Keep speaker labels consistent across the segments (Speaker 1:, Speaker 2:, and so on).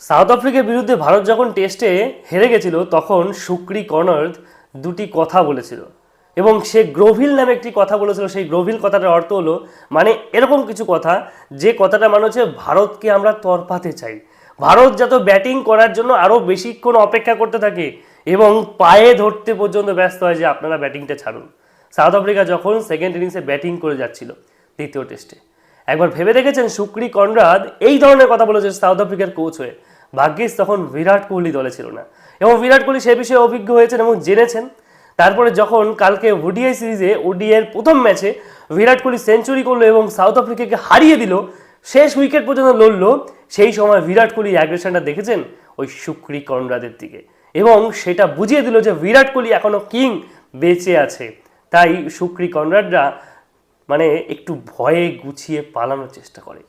Speaker 1: South আফ্রিকার বিরুদ্ধে ভারত যখন টেস্টে হেরে গেছিল, তখন শুক্রি কর্নার্ড দুটি কথা বলেছিল। এবং সে গ্রোভিল নামে একটি কথা বলেছিল। সেই গ্রোভিল কথাটার অর্থ হলো মানে এরকম কিছু কথা, যে কথাটা মানে হচ্ছে, ভারতকে আমরা তরপাতে চাই। ভারত যত ব্যাটিং করার জন্য আরও বেশিক্ষণ অপেক্ষা করতে থাকে এবং পায়ে ধরতে পর্যন্ত ব্যস্ত হয় যে, আপনারা ব্যাটিংটা ছাড়ুন। সাউথ আফ্রিকা যখন সেকেন্ড ইনিংসে ব্যাটিং করে যাচ্ছিল দ্বিতীয় টেস্টে। একবার ভেবে দেখেছেন সুক্রি কনরাদ এই ধরনের কথা বলেছে সাউথ আফ্রিকার কোচ হয়ে। ভাগ্যিস তখন বিরাট কোহলি দলে ছিল না। এবং বিরাট কোহলি সে বিষয়ে অভিজ্ঞ হয়েছেন এবং জেনেছেন। তারপরে যখন কালকে ওডিআই সিরিজে ওডিআইয়ের প্রথম ম্যাচে বিরাট কোহলি সেঞ্চুরি করল এবং সাউথ আফ্রিকাকে হারিয়ে দিল, শেষ উইকেট পর্যন্ত লড়লো, সেই সময় বিরাট কোহলি অ্যাগ্রেশনটা দেখেছেন ওই সুক্রি কনরাদের দিকে। এবং সেটা বুঝিয়ে দিল যে বিরাট কোহলি এখনও কিং বেঁচে আছে। তাই সুক্রি কনরাডরা মানে একটু ভয়ে গুছিয়ে পালানোর চেষ্টা করে।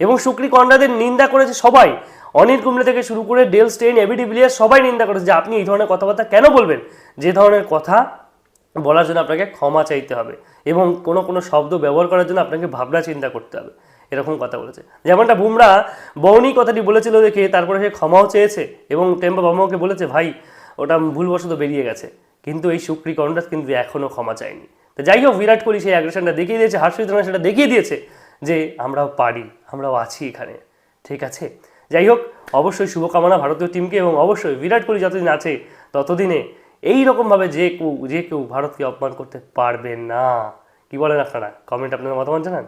Speaker 1: এবং শুক্রি কন্ডাদের নিন্দা করেছে সবাই। অনিল কুমড়ে থেকে শুরু করে ডেল স্টেইন এবিডি বিলিয়ার সবাই নিন্দা করেছে যে আপনি এই ধরনের কথাবার্তা কেন বলবেন? যে ধরনের কথা বলার জন্য আপনাকে ক্ষমা চাইতে হবে এবং কোনো কোনো শব্দ ব্যবহার করার জন্য আপনাকে ভাবনা চিন্তা করতে হবে। এরকম কথা বলেছে। যেমনটা বুমরা বৌনি কথাটি বলেছিল দেখে তারপরে সে ক্ষমাও চেয়েছে এবং টেম্পা বামাকে বলেছে, ভাই, ওটা ভুলবশত বেরিয়ে গেছে। কিন্তু এই শুক্রি কন্ডাস কিন্তু এখনও ক্ষমা চায়নি। তো যাই হোক, বিরাট কোহলি সেই অ্যাগ্রেশনটা দেখিয়ে দিয়েছে হর্ষিত রানা সেটা দেখিয়ে দিয়েছে যে আমরাও পারি, আমরাও আছি এখানে, ঠিক আছে? যাই হোক, অবশ্যই শুভকামনা ভারতীয় টিমকে এবং অবশ্যই বিরাট কোহলি যতদিন আছে, ততদিনে এই রকমভাবে যে কেউ যে কেউ ভারতকে অপমান করতে পারবে না। কি বলেন আপনারা? কমেন্ট আপনারা মতামত জানান।